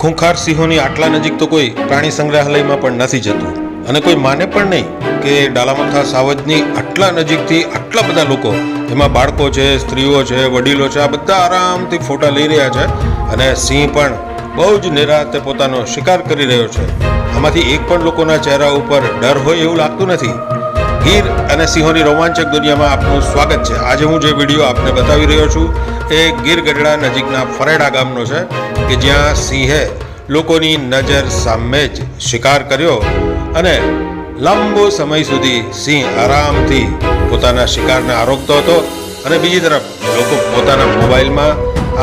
ખૂંખાર સિંહોની આટલા નજીક તો કોઈ પ્રાણી સંગ્રહાલયમાં પણ નથી જતું. અને કોઈ માને પણ નહીં કે ડાલામથા સાવજની આટલા નજીકથી આટલા બધા લોકો, એમાં બાળકો છે, સ્ત્રીઓ છે, વડીલો છે, આ બધા આરામથી ફોટા લઈ રહ્યા છે અને સિંહ પણ બહુ જ નિરાતે પોતાનો શિકાર કરી રહ્યો છે. આમાંથી એક પણ લોકોના ચહેરા ઉપર ડર હોય એવું લાગતું નથી. ગીર અને સિંહોની રોમાંચક દુનિયામાં આપનું સ્વાગત છે. આજે હું જે વીડિયો આપને બતાવી રહ્યો છું, એ ગીર ગઢડા નજીકના ફરેડા ગામનો છે કે જ્યાં સિંહે લોકોની નજર સામે જ શિકાર કર્યો અને લાંબો સમય સુધી સિંહ આરામથી પોતાના શિકારને આરોગતો હતો અને બીજી તરફ લોકો પોતાના મોબાઈલમાં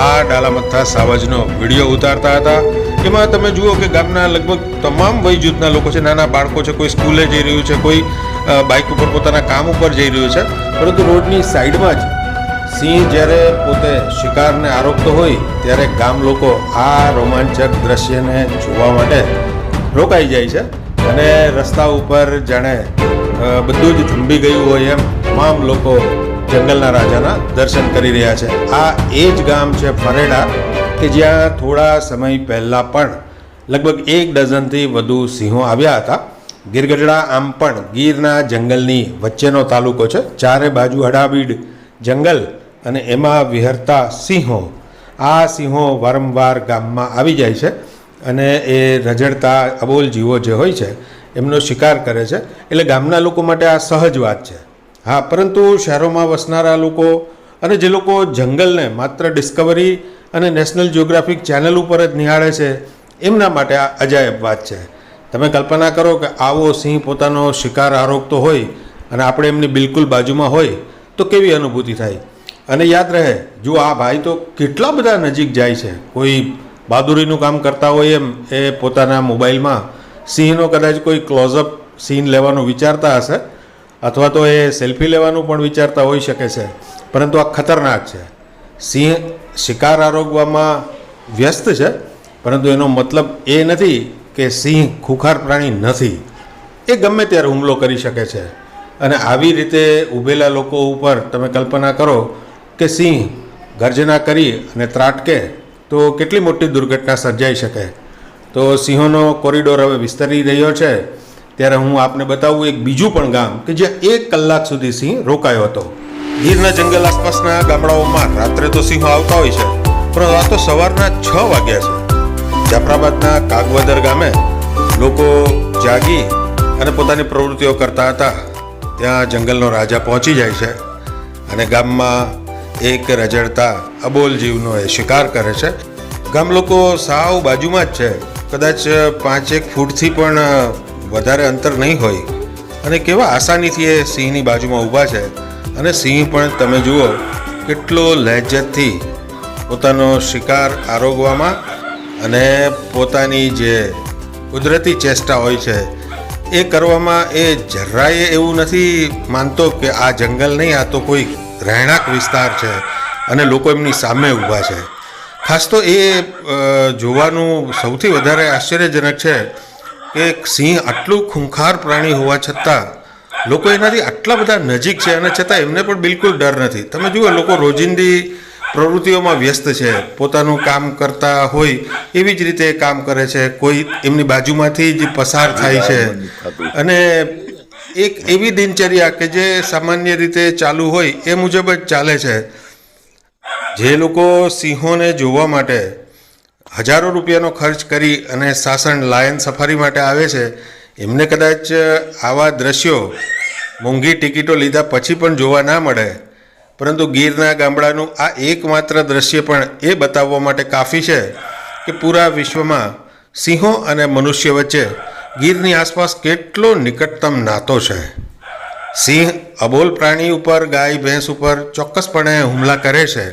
આ ડાલામથ્થા સાવજનો વીડિયો ઉતારતા હતા. એમાં તમે જુઓ કે ગામના લગભગ તમામ વય જૂથના લોકો છે, નાના બાળકો છે, કોઈ સ્કૂલે જઈ રહ્યું છે, કોઈ બાઇક ઉપર પોતાના કામ ઉપર જઈ રહ્યું છે. પરંતુ રોડની સાઈડમાં જ સિંહ જ્યારે પોતે શિકારને આરોપતો હોય, ત્યારે ગામ લોકો આ રોમાંચક દ્રશ્યને જોવા માટે રોકાઈ જાય છે. અને રસ્તા ઉપર જાણે બધું જ થંભી ગયું હોય એમ તમામ લોકો જંગલના રાજાના દર્શન કરી રહ્યા છે. આ એ જ ગામ છે ફરેડા, કે જ્યાં થોડા સમય પહેલાં પણ લગભગ એક ડઝનથી વધુ સિંહો આવ્યા હતા. ગીરગઢડા આમ પણ ગીરના જંગલની વચ્ચેનો તાલુકો છે. ચારે બાજુ હડાબીડ જંગલ અને એમાં વિહરતા સિંહો. આ સિંહો વારંવાર ગામમાં આવી જાય છે અને એ રજડતા અબોલ જીવો જે હોય છે, એમનો શિકાર કરે છે. એટલે ગામના લોકો માટે આ સહજ વાત છે. હા, પરંતુ શહેરોમાં વસનારા લોકો અને જે લોકો જંગલને માત્ર ડિસ્કવરી અને નેશનલ જિયોગ્રાફિક ચેનલ ઉપર જ નિહાળે છે, એમના માટે આ અજાયબ વાત છે. તમે કલ્પના કરો કે આવો સિંહ પોતાનો શિકાર આરોગતો હોય અને આપણે એમની બિલકુલ બાજુમાં હોય, તો કેવી અનુભૂતિ થાય? અને યાદ રહે, જો આ ભાઈ તો કેટલા બધા નજીક જાય છે. કોઈ બહાદુરીનું કામ કરતા હોય એમ, એ પોતાના મોબાઈલમાં. સિંહનો કદાચ કોઈ ક્લોઝઅપ સીન લેવાનું વિચારતા હશે, અથવા તો એ સેલ્ફી લેવાનું પણ વિચારતા હોઈ શકે છે. પરંતુ આ ખતરનાક છે. સિંહ શિકાર આરોગવામાં વ્યસ્ત છે, પરંતુ એનો મતલબ એ નથી કે સિંહ ખુખાર પ્રાણી નથી, એ ગમે ત્યારે હુમલો કરી શકે છે. અને આવી રીતે ઊભેલા લોકો ઉપર તમે કલ્પના કરો કે સિંહ ગર્જના કરી અને ત્રાટકે, તો કેટલી મોટી દુર્ઘટના સર્જાઈ શકે. તો સિંહોનો કોરિડોર હવે વિસ્તરી રહ્યો છે. ત્યારે હું આપને બતાવું એક બીજું પણ ગામ કે જ્યાં એક કલાક સુધી સિંહ રોકાયો હતો. ગીરના જંગલ આસપાસના ગામડાઓમાં રાત્રે તો સિંહો આવતા હોય છે, પરંતુ આ તો સવારના છ વાગ્યા છે. જાફરાબાદના કાગવદર ગામે લોકો જાગી અને પોતાની પ્રવૃત્તિઓ કરતા હતા. ત્યાં જંગલનો રાજા પહોંચી જાય છે અને ગામમાં એક રજડતા અબોલ જીવનો એ શિકાર કરે છે. ગામ લોકો સાવ બાજુમાં જ છે. કદાચ પાંચેક ફૂટથી પણ વધારે અંતર નહીં હોય. અને કેવા આસાનીથી એ સિંહની બાજુમાં ઊભા છે. અને સિંહ પણ તમે જુઓ, કેટલો લહેજતથી પોતાનો શિકાર આરોગવામાં અને પોતાની જે કુદરતી ચેષ્ટા હોય છે, એ કરવામાં એ જરાય એવું નથી માનતો કે આ જંગલ નહીં, આ તો કોઈ રહેણાંક વિસ્તાર છે અને લોકો એમની સામે ઊભા છે. ખાસ તો એ જોવાનું સૌથી વધારે આશ્ચર્યજનક છે કે સિંહ આટલું ખૂંખાર પ્રાણી હોવા છતાં લોકો એનાથી આટલા બધા નજીક છે અને છતાં એમને પણ બિલકુલ ડર નથી. તમે જુઓ, લોકો રોજિંદી પ્રવૃત્તિઓમાં વ્યસ્ત છે, પોતાનું કામ કરતા હોય એવી જ રીતે કામ કરે છે, કોઈ એમની બાજુમાંથી જ પસાર થાય છે. અને એક એવી દિનચર્યા કે જે સામાન્ય રીતે ચાલુ હોય એ મુજબ જ ચાલે છે. જે લોકો સિંહોને જોવા માટે હજારો રૂપિયાનો ખર્ચ કરી અને સાસણ લાયન સફારી માટે આવે છે, એમને કદાચ આવા દ્રશ્યો મોંઘી ટિકિટો લીધા પછી પણ જોવા ના મળે. પરંતુ ગીરના ગામડાનું આ એકમાત્ર દ્રશ્ય પણ એ બતાવવા માટે કાફી છે કે પૂરા વિશ્વમાં સિંહો અને મનુષ્ય વચ્ચે ગીરની આસપાસ કેટલો નિકટતમ નાતો છે. સિંહ અબોલ પ્રાણી ઉપર, ગાય, ભેંસ ઉપર ચોક્કસપણે હુમલા કરે છે.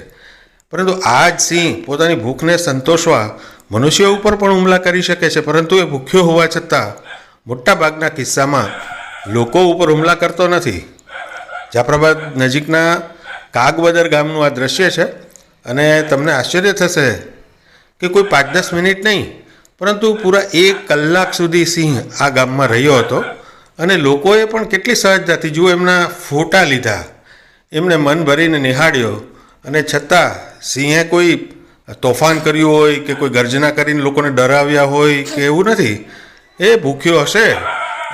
પરંતુ આ જ સિંહ પોતાની ભૂખને સંતોષવા મનુષ્ય ઉપર પણ હુમલા કરી શકે છે, પરંતુ એ ભૂખ્યો હોવા છતાં મોટાભાગના કિસ્સામાં લોકો ઉપર હુમલા કરતો નથી. જાફરાબાદ નજીકના કાગબદર ગામનું આ દ્રશ્ય છે અને તમને આશ્ચર્ય થશે કે કોઈ પાંચ દસ મિનિટ નહીં, પરંતુ પૂરા એક કલાક સુધી સિંહ આ ગામમાં રહ્યો હતો અને લોકોએ પણ કેટલી સહજતાથી જુઓ એમના ફોટા લીધા. એમને મન ભરીને નિહાળ્યો અને છતાં સિંહે કોઈ તોફાન કર્યું હોય કે કોઈ ગર્જના કરીને લોકોને ડરાવ્યા હોય કે એવું નથી. એ ભૂખ્યો હશે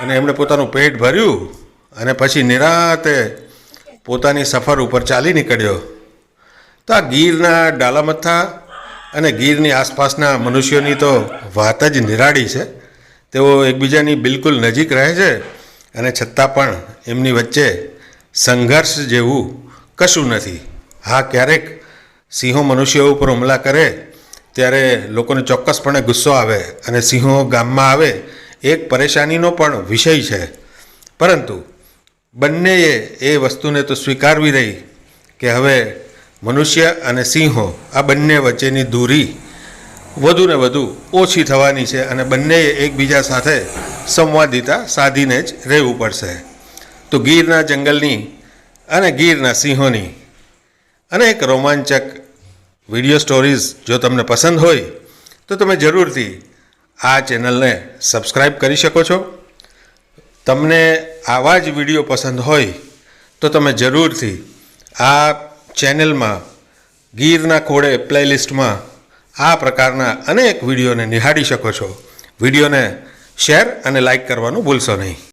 અને એમણે પોતાનું પેટ ભર્યું અને પછી નિરાતે પોતાની સફર ઉપર ચાલી નીકળ્યો. તો આ ગીરના ડાલામથ્થા અને ગીરની આસપાસના મનુષ્યોની તો વાત જ નિરાળી છે. તેઓ એકબીજાની બિલકુલ નજીક રહે છે અને છતાં પણ એમની વચ્ચે સંઘર્ષ જેવું કશું નથી. હા, ક્યારેક સિંહો મનુષ્યો ઉપર હુમલા કરે, ત્યારે લોકોને ચોક્કસપણે ગુસ્સો આવે અને સિંહો ગામમાં આવે, એક પરેશાનીનો પણ વિષય છે. પરંતુ બંનેએ એ વસ્તુને તો સ્વીકારવી રહી કે હવે મનુષ્ય અને સિંહો આ બંને વચ્ચેની દૂરી વધુને વધુ ઓછી થવાની છે અને બંનેએ એકબીજા સાથે સંવાદિતા સાધીને જ રહેવું પડશે. તો ગીરના જંગલની અને ગીરના સિંહોની અને એક રોમાંચક વીડિયો સ્ટોરીઝ જો તમને પસંદ હોય તો તમે જરૂરથી આ ચેનલને સબસ્ક્રાઈબ કરી શકો છો. તમને આવા જ વીડિયો પસંદ હોય તો તમે જરૂરથી આ ચેનલમાં ગીરના ખોળે પ્લેલિસ્ટમાં આ પ્રકારના અનેક વિડીયોને નિહાળી શકો છો. વિડીયોને શેર અને લાઈક કરવાનું ભૂલશો નહીં.